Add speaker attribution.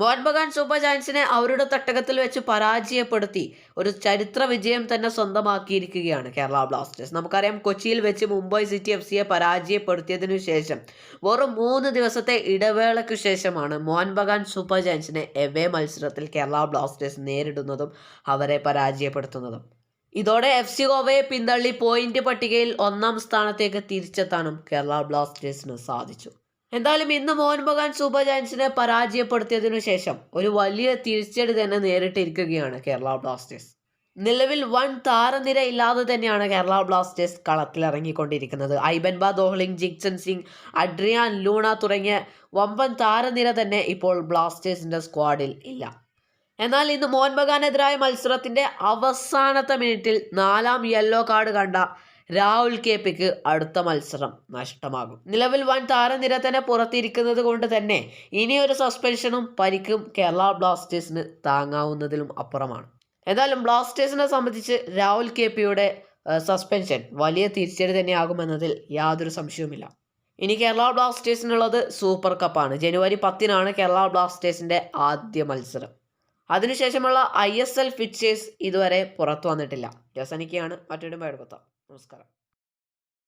Speaker 1: Mohan Bagan super ജയൻസിനെ അവരുടെ തട്ടകത്തിൽ വെച്ച് പരാജയപ്പെടുത്തി ഒരു ചരിത്ര വിജയം തന്നെ സ്വന്തമാക്കിയിരിക്കുകയാണ് കേരള ബ്ലാസ്റ്റേഴ്സ്. നമുക്കറിയാം കൊച്ചിയിൽ വെച്ച് മുംബൈ സിറ്റി എഫ് സിയെ പരാജയപ്പെടുത്തിയതിനു ശേഷം വെറും മൂന്ന് ദിവസത്തെ ഇടവേളയ്ക്ക് ശേഷമാണ് മോഹൻ ബഗാൻ സൂപ്പർ ജയൻസിനെ എവേ മത്സരത്തിൽ കേരള ബ്ലാസ്റ്റേഴ്സ് നേരിടുന്നതും അവരെ പരാജയപ്പെടുത്തുന്നതും. ഇതോടെ എഫ് സി ഗോവയെ പിന്തള്ളി പോയിന്റ് പട്ടികയിൽ ഒന്നാം സ്ഥാനത്തേക്ക് തിരിച്ചെത്താനും കേരള ബ്ലാസ്റ്റേഴ്സിന് സാധിച്ചു. എന്തായാലും ഇന്ന് മോഹൻ ബഗാൻ സൂപ്പർ ജയൻസിനെ പരാജയപ്പെടുത്തിയതിനു ശേഷം ഒരു വലിയ തിരിച്ചടി തന്നെ നേരിട്ടിരിക്കുകയാണ് കേരള ബ്ലാസ്റ്റേഴ്സ്. നിലവിൽ വൺ താരനിര ഇല്ലാതെ തന്നെയാണ് കേരള ബ്ലാസ്റ്റേഴ്സ് കളത്തിലിറങ്ങിക്കൊണ്ടിരിക്കുന്നത്. ഐബൻബ ദോഹ്ലിംഗ് ജിക്സൺ സിംഗ് അഡ്രിയാൻ ലൂണ തുടങ്ങിയ വമ്പൻ താരനിര തന്നെ ഇപ്പോൾ ബ്ലാസ്റ്റേഴ്സിന്റെ സ്ക്വാഡിൽ ഇല്ല. എന്നാൽ ഇന്ന് മോഹൻ ബഗാനെതിരായ മത്സരത്തിന്റെ അവസാനത്തെ മിനിറ്റിൽ നാലാം യെല്ലോ കാർഡ് കണ്ട രാഹുൽ കെ പിക്ക് അടുത്ത മത്സരം നഷ്ടമാകും. നിലവിൽ വൻ താരനിര തന്നെ പുറത്തിരിക്കുന്നത് കൊണ്ട് തന്നെ ഇനിയൊരു സസ്പെൻഷനും പരിക്കും കേരള ബ്ലാസ്റ്റേഴ്സിന് താങ്ങാവുന്നതിലും അപ്പുറമാണ്. എന്തായാലും ബ്ലാസ്റ്റേഴ്സിനെ സംബന്ധിച്ച് രാഹുൽ കെ പിയുടെ സസ്പെൻഷൻ വലിയ തിരിച്ചടി തന്നെയാകുമെന്നതിൽ യാതൊരു സംശയവുമില്ല. ഇനി കേരള ബ്ലാസ്റ്റേഴ്സിനുള്ളത് സൂപ്പർ കപ്പാണ്. ജനുവരി പത്തിനാണ് കേരള ബ്ലാസ്റ്റേഴ്സിന്റെ ആദ്യ മത്സരം. അതിനുശേഷമുള്ള ഐ എസ് എൽ ഫിക്ചേഴ്സ് ഇതുവരെ പുറത്തു വന്നിട്ടില്ല. ജസനിക്കയാണ് മറ്റൊരു ロスから。